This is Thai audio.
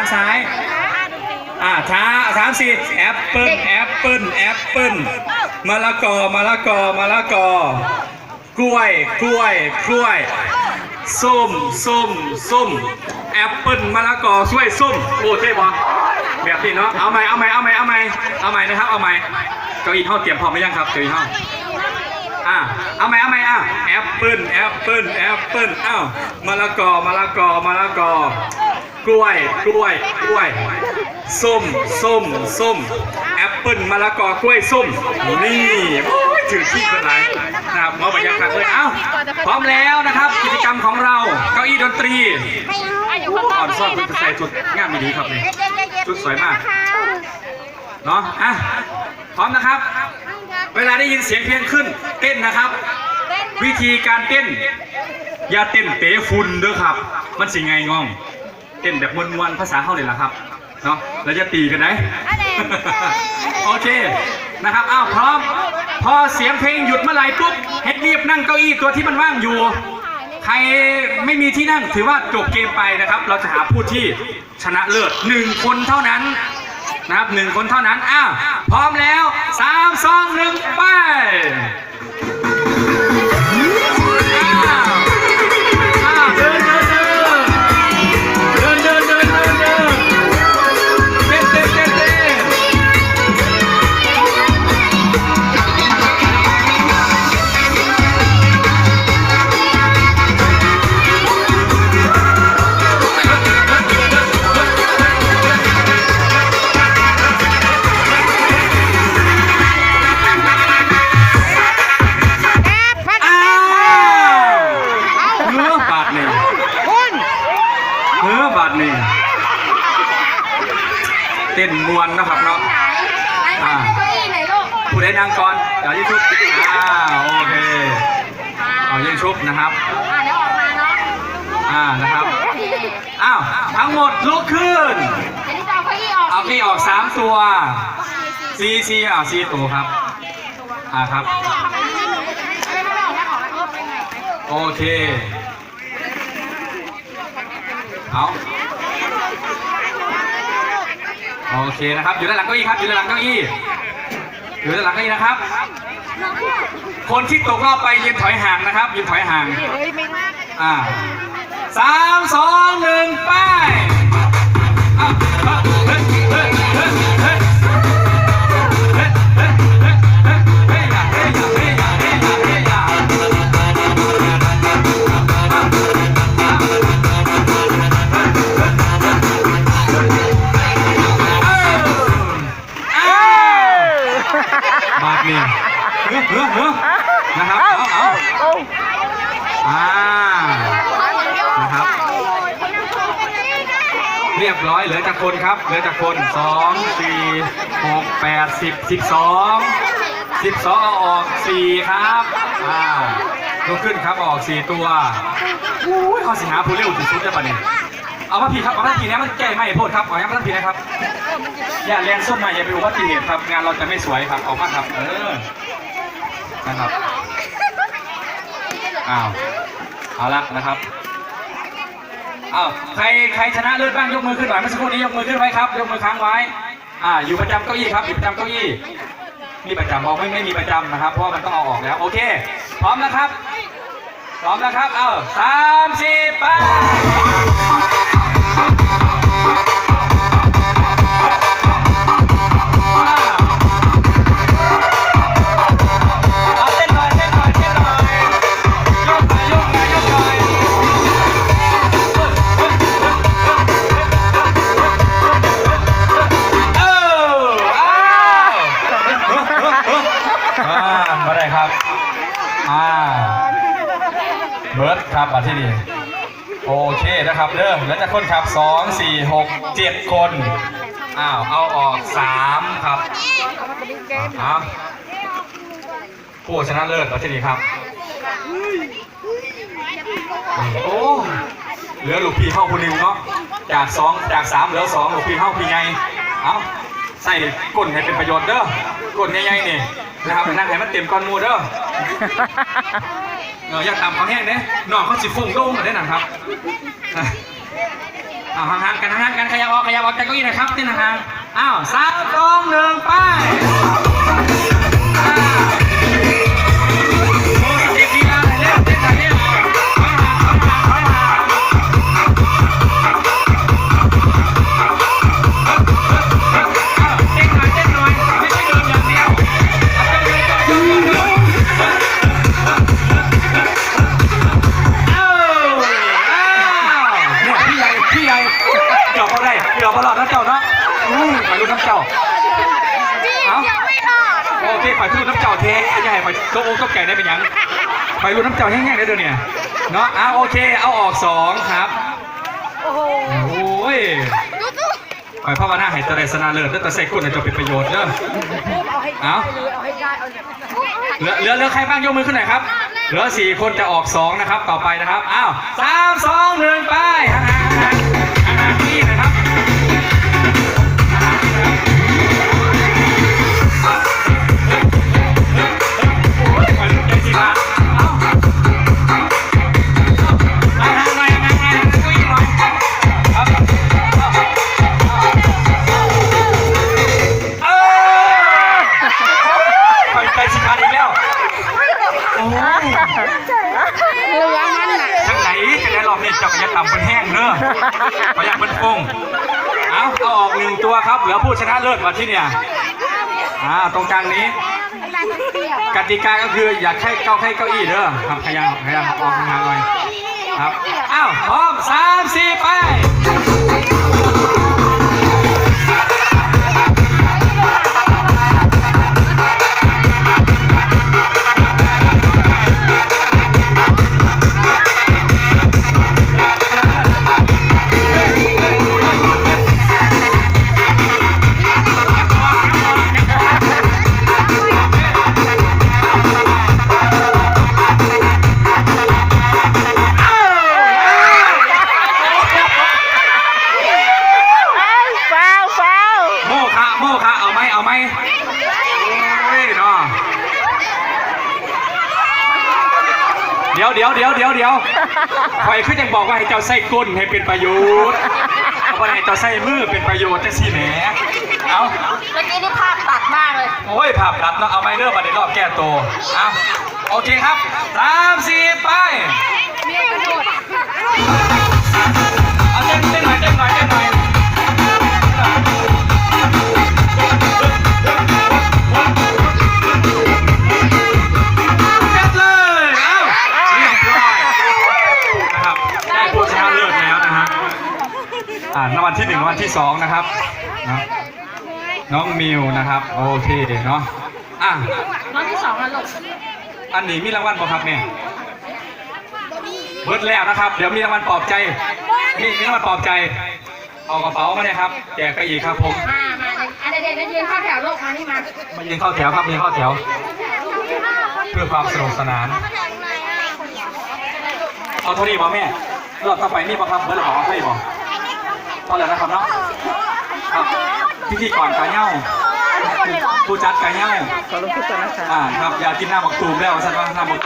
างซ้าย อ่าช้าสามสี่แอปเปิ้ลแอปเปิ้ลแอปเปิ้ลมะละกอมะละกอมะละกอกล้วยกล้วยกล้วยส้มส้มส้มแอปเปิ้ลมะละกอช่วยส้มโอ้เท่บอแบบนี้เนาะเอาใหม่เอาใหม่เอาใหม่เอาใหม่เอาใหม่นะครับเอาใหม่เก้าอี้ห้องเตรียมพร้อมหรือยังครับเก้าอี้ห้องอะเอาใหม่เอาใหม่อะแอปเปิ้ลแอปเปิ้ลแอปเปิ้ลอ้าวมะละกอมะละกอมะละกอ กล้วย กล้วย กล้วย ส้ม ส้ม ส้ม แอปเปิ้ลมะละกอกล้วยส้ม นี่โอ้ยถือขี้เป็นไรนะครับมาบรรยากาศเลยเอ้า พร้อมแล้วนะครับ กิจกรรมของเรา เก้าอี้ดนตรีอ่อนซ่อนคุณใส่ชุดงามดีครับนี่ชุดสวยมาก เนาะอะ พร้อมนะครับ เวลาได้ยินเสียงเพลงขึ้น เต้นนะครับ วิธีการเต้น อย่าเต้นเตะฝุ่นเด้อครับ มันสิไงงอง เต้นแบบมวนๆภาษาเข้าเลยล่ะครับเนาะแล้วจะตีกันไหนโอเคนะครับอ้าวพร้อม พอเสียงเพลงหยุดเมื่อไหร่ปุ๊บให้รีบนั่งเก้าอี้ตัวที่มันว่างอยู่ ใครไม่มีที่นั่งถือว่าจบเกมไปนะครับ เราจะหาผู้ที่ชนะเลิศหนึ่งคนเท่านั้นนะครับหนึ่งคนเท่านั้นอ้าวพร้อมแล้วสามสองหนึ่ง ต้นมวนนะครับเนาะอ่าผู้ใดนางก่อนเดี๋ยวยิ่งชุบอ่าโอเคเอายิ่งชุบนะครับอ่านะครับอ้าวทั้งหมดลุกขึ้นเอาพี่ออกสามตัวซีซีอ่าซีตัวครับอ่าครับโอเคเอา โอเคนะครับ อยู่ด้านหลังเก้าอี้ครับ อยู่ด้านหลังเก้าอี้ อยู่ด้านหลังเก้าอี้นะครับ คนที่ตกรอบไปยืนถอยห่างนะครับยืนถอยห่าง อ่า เรียบร้อยเหลือจากคนครับ เหลือจากคนสองสี่หกแปดสิบสิบสองสิบสองเอาออกสี่ครับอ่าลุกขึ้นครับออกสี่ตัวอุ้ยเขาสิหาผู้เร็วที่สุดจะปะเนี่ยเอามาพี่ครับเอามาพี่นะมันแก้ไม่โพดครับเอามาพี่นะครับอย่าแรงส้มใหม่อย่าไปอุบัติเหตุครับ งานเราจะไม่สวยครับออกมาครับ เออนะครับอ้าวเอาละนะครับ อ้าวใครใครชนะเลิศบ้างยกมือขึ้นหน่อยเมื่อสักครู่นี้ยกมือขึ้นไว้ครับ ยกมือค้างไว้ อ่า อยู่ประจำเก้าอี้ครับอยู่ประจำเก้าอี้ มีประจำบอกไม่ไม่มีประจำนะครับ เพราะว่ามันต้องเอาออกแล้ว โอเค พร้อมนะครับ พร้อมนะครับ เอ้าสามสี่ไป อ่ามาได้ครับ อ่า เบิร์ดครับมาที่นี่โอเคนะครับเริ่มแล้วจะคนครับสองสี่หกเจ็ดคน อ้าว เอาออกสามครับอ้าวผู้ชนะเลิศมาที่นี่ครับ โอ้เหลือลูกพี่เข้าคนหนึ่งเนาะจากสองจากสามเหลือสองลูกพี่เข้าพี่ไง เอาใส่ก้นให้เป็นประโยชน์เด้อก้นใหญ่ๆนี่ นะครับนั่งให้มันเต็มก้อนหมูเด้อเอออยากตามเขาแห้งเด้น้องเขาสิฟุ้งโล่งมาได้หนังครับเอาห่างๆกันห่างๆกันขยับออกขยับออกจากเก้าอี้หนะครับที่ห่างๆอ้าวสามสองหนึ่งไป ก่ไปโต๊ะโอ๊กโต๊ะแก่ได้เป็นหยังไปรู้น้ำเจ้าแห้งๆได้เดี๋ยวเนี่ยเนาะอ้าวโอเค เอาออกสองครับ โอ้โหโอ้ยไปภาวนาให้ตัวใดสนาเลิศแล้วต่ใส่กุนให้เจะเป็นประโยชน์เด้อเอาให้เอาเอาให้ได้เอาแบบเหลือเหลือเหลือใครบ้างยกมือขึ้นหน่อยครับ เหลือสี่คนจะออกสองนะครับ ต่อไปนะครับ อ้าวสามสองหนึ่งไป พยัดเป็นฟงเอาเอาออกหนึ่งตัวครับ เหลือผู้ชนะเลิศมาที่เนี่ยอ่าตรงกลางนี้ กติกาก็คืออยากให้เก้าให้เก้าอี้เด้อครับขยันขยันออกทางหน่อยครับอ้าวพร้อมสามสี่ไป โมคะโมคะเอาไหมเอาไหมโอ้ยเนาะเดี๋ยวเดี๋ยวเดี๋ยวเดี๋ยวเดี๋ยวคอยขึ้นยังบอกว่าให้เจ้าใส่ก้นให้เป็นประโยชน์เอาไปให้เจ้าใส่มือเป็นประโยชน์จะสิแหมเอาเมื่อกี้นี่ภาพตัดมากเลย โอ้ยภาพตัดเนาะเอาไม้เริ่มมาในรอบแก้ตัวเอาโอเคครับสามสี่ไปเมียกระโดดเอาเต้นเต้นหน่อยเต้นหน่อย ที่หนึ่งรางวัลที่สองนะครับนะน้องมิวนะครับ โอเคเนาะอะน้องที่สองอะลูกอันนี้มีรางวัลบ่ครับเนี่ยเบิดแล้วนะครับ เดี๋ยวมีรางวัลปลอบใจมีมีรางวัลปลอบใจเอากระเป๋ามาเนี่ยครับ แจกไปอีกครับผมมามาอันเด็กๆยืนเข้าแถวลูกมานี่มามายืนเข้าแถวครับยืนเข้าแถว เพื่อความสนุกสนานเอาเท่านี้บ่แม่รอบต่อไปนี่บ่ครับเบิดแล้วบอกให้บ่ตอนแล้วนะครับเนาะครับ พิธีกรกาเง่าผู้จัดกาเง่าขอลงคลิปก่อนนะคะอ่าครับอยากกินหน้าบักตูมแล้วสันว่าหน้าบักตูม